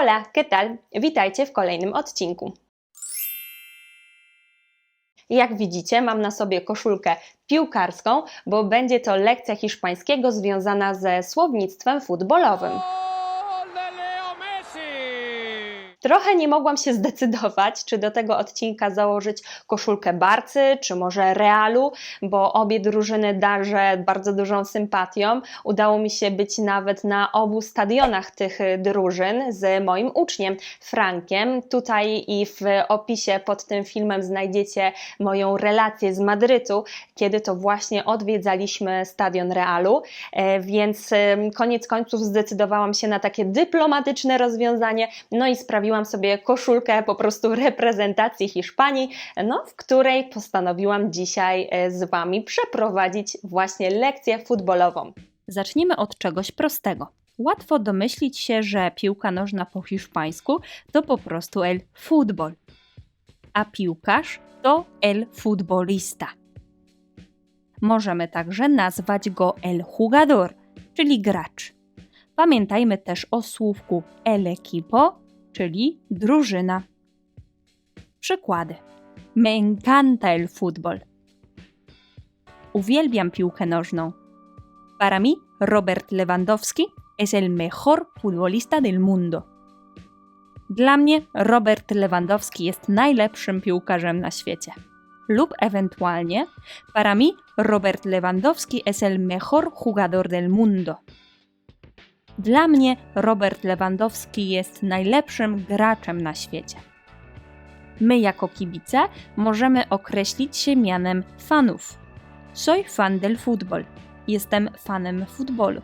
Hola, ¿qué tal? Witajcie w kolejnym odcinku. Jak widzicie, mam na sobie koszulkę piłkarską, bo będzie to lekcja hiszpańskiego związana ze słownictwem futbolowym. Trochę nie mogłam się zdecydować, czy do tego odcinka założyć koszulkę Barcy, czy może Realu, bo obie drużyny darzę bardzo dużą sympatią. Udało mi się być nawet na obu stadionach tych drużyn z moim uczniem Frankiem. Tutaj i w opisie pod tym filmem znajdziecie moją relację z Madrytu, kiedy to właśnie odwiedzaliśmy stadion Realu, E, więc koniec końców zdecydowałam się na takie dyplomatyczne rozwiązanie, no i sprawiłam sobie koszulkę po prostu reprezentacji Hiszpanii, no, w której postanowiłam dzisiaj e, z Wami przeprowadzić właśnie lekcję futbolową. Zacznijmy od czegoś prostego. Łatwo domyślić się, że piłka nożna po hiszpańsku to po prostu el fútbol, a piłkarz to el futbolista. Możemy także nazwać go el jugador, czyli gracz. Pamiętajmy też o słówku el equipo, czyli drużyna. Przykłady. Me encanta el fútbol. Uwielbiam piłkę nożną. Para mí, Robert Lewandowski es el mejor futbolista del mundo. Dla mnie Robert Lewandowski jest najlepszym piłkarzem na świecie. Lub ewentualnie, para mí, Robert Lewandowski es el mejor jugador del mundo. Dla mnie Robert Lewandowski jest najlepszym graczem na świecie. My, jako kibice, możemy określić się mianem fanów. Soy fan del fútbol. Jestem fanem futbolu.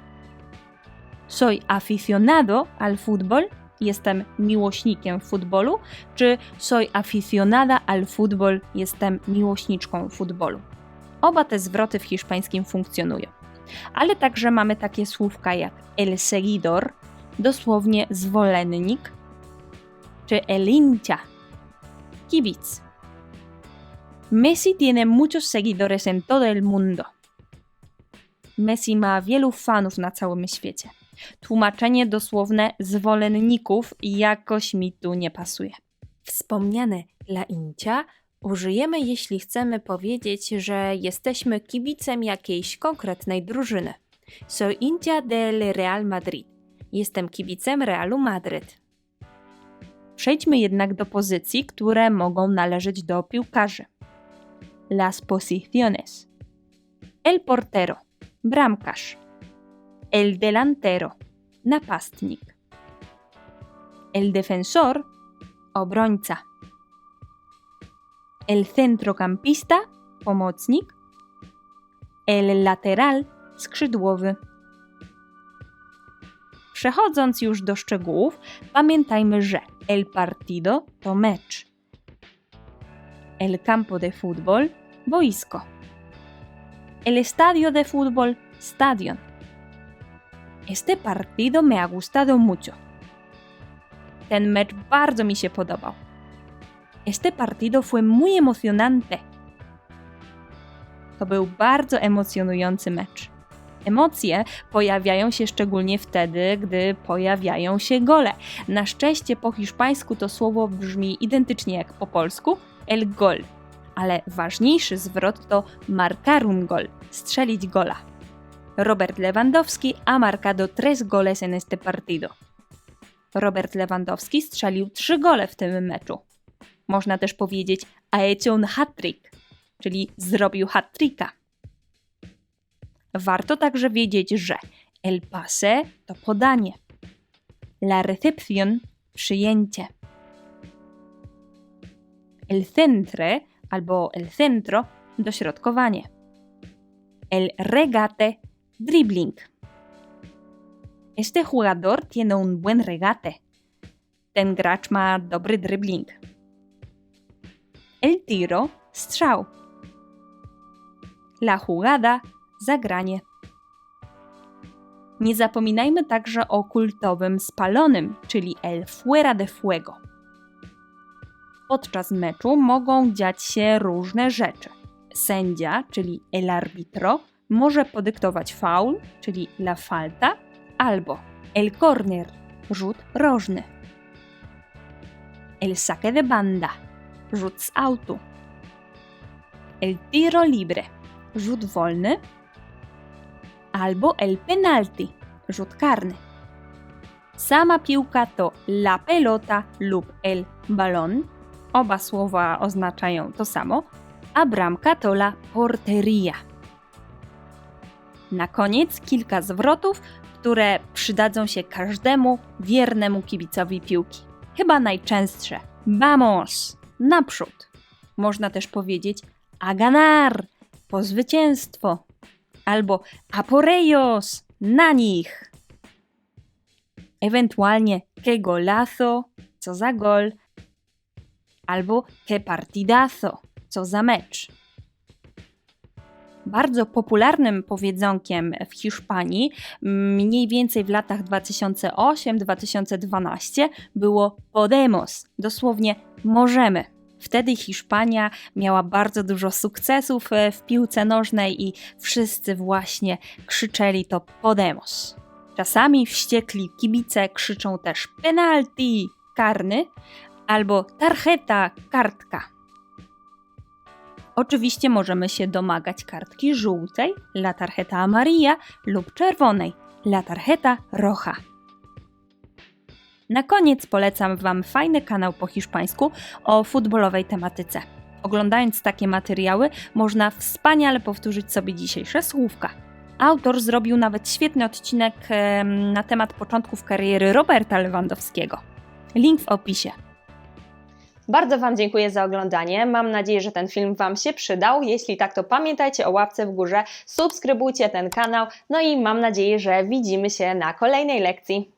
Soy aficionado al fútbol. Jestem miłośnikiem futbolu. Czy soy aficionada al fútbol. Jestem miłośniczką futbolu. Oba te zwroty w hiszpańskim funkcjonują. Ale także mamy takie słówka jak el seguidor, dosłownie zwolennik, czy el hincha, kibic. Messi tiene muchos seguidores en todo el mundo. Messi ma wielu fanów na całym świecie. Tłumaczenie dosłowne zwolenników jakoś mi tu nie pasuje. Wspomniane la incia użyjemy, jeśli chcemy powiedzieć, że jesteśmy kibicem jakiejś konkretnej drużyny. Soy hincha del Real Madrid. Jestem kibicem Realu Madryt. Przejdźmy jednak do pozycji, które mogą należeć do piłkarzy. Las posiciones. El portero, bramkarz. El delantero, napastnik. El defensor, obrońca. El centrocampista, pomocnik. El lateral, skrzydłowy. Przechodząc już do szczegółów, pamiętajmy, że el partido to mecz. El campo de fútbol, boisko. El estadio de fútbol, stadion. Este partido me ha gustado mucho. Ten mecz bardzo mi się podobał. Este partido fue muy emocionante. To był bardzo emocjonujący mecz. Emocje pojawiają się szczególnie wtedy, gdy pojawiają się gole. Na szczęście po hiszpańsku to słowo brzmi identycznie jak po polsku el gol. Ale ważniejszy zwrot to marcar un gol, strzelić gola. Robert Lewandowski ha marcado tres goles en este partido. Robert Lewandowski strzelił trzy gole w tym meczu. Można też powiedzieć un hat-trick, czyli zrobił hat-tricka. Warto także wiedzieć, że el pase to podanie, la recepción przyjęcie, el centre albo el centro dośrodkowanie, el regate dribbling. Este jugador tiene un buen regate. Ten gracz ma dobry dribbling. El tiro strzał. La jugada zagranie. Nie zapominajmy także o kultowym spalonym, czyli el fuera de fuego. Podczas meczu mogą dziać się różne rzeczy. Sędzia, czyli el arbitro, może podyktować faul, czyli la falta, albo el corner, rzut rożny. el saque de banda, rzut z autu, el tiro libre, rzut wolny, albo el penalti, rzut karny. Sama piłka to la pelota lub el balon. Oba słowa oznaczają to samo, a bramka to la porteria. Na koniec kilka zwrotów, które przydadzą się każdemu wiernemu kibicowi piłki. Chyba najczęstsze. Vamos! Naprzód. Można też powiedzieć a ganar! Po zwycięstwo. Albo a por ellos! Na nich! Ewentualnie que golazo! Co za gol! Albo que partidazo! Co za mecz! Bardzo popularnym powiedzonkiem w Hiszpanii, mniej więcej w latach 2008-2012, było podemos, dosłownie możemy. Wtedy Hiszpania miała bardzo dużo sukcesów e, w piłce nożnej i wszyscy właśnie krzyczeli to podemos. Czasami wściekli kibice krzyczą też penalti, karny, albo tarjeta, kartka. Oczywiście możemy się domagać kartki żółtej, la tarjeta amarilla lub czerwonej, la tarjeta roja. Na koniec polecam Wam fajny kanał po hiszpańsku o futbolowej tematyce. Oglądając takie materiały, można wspaniale powtórzyć sobie dzisiejsze słówka. Autor zrobił nawet świetny odcinek na temat początków kariery Roberta Lewandowskiego. Link w opisie. Bardzo Wam dziękuję za oglądanie. Mam nadzieję, że ten film Wam się przydał. Jeśli tak, to pamiętajcie o łapce w górze, subskrybujcie ten kanał. No i mam nadzieję, że widzimy się na kolejnej lekcji.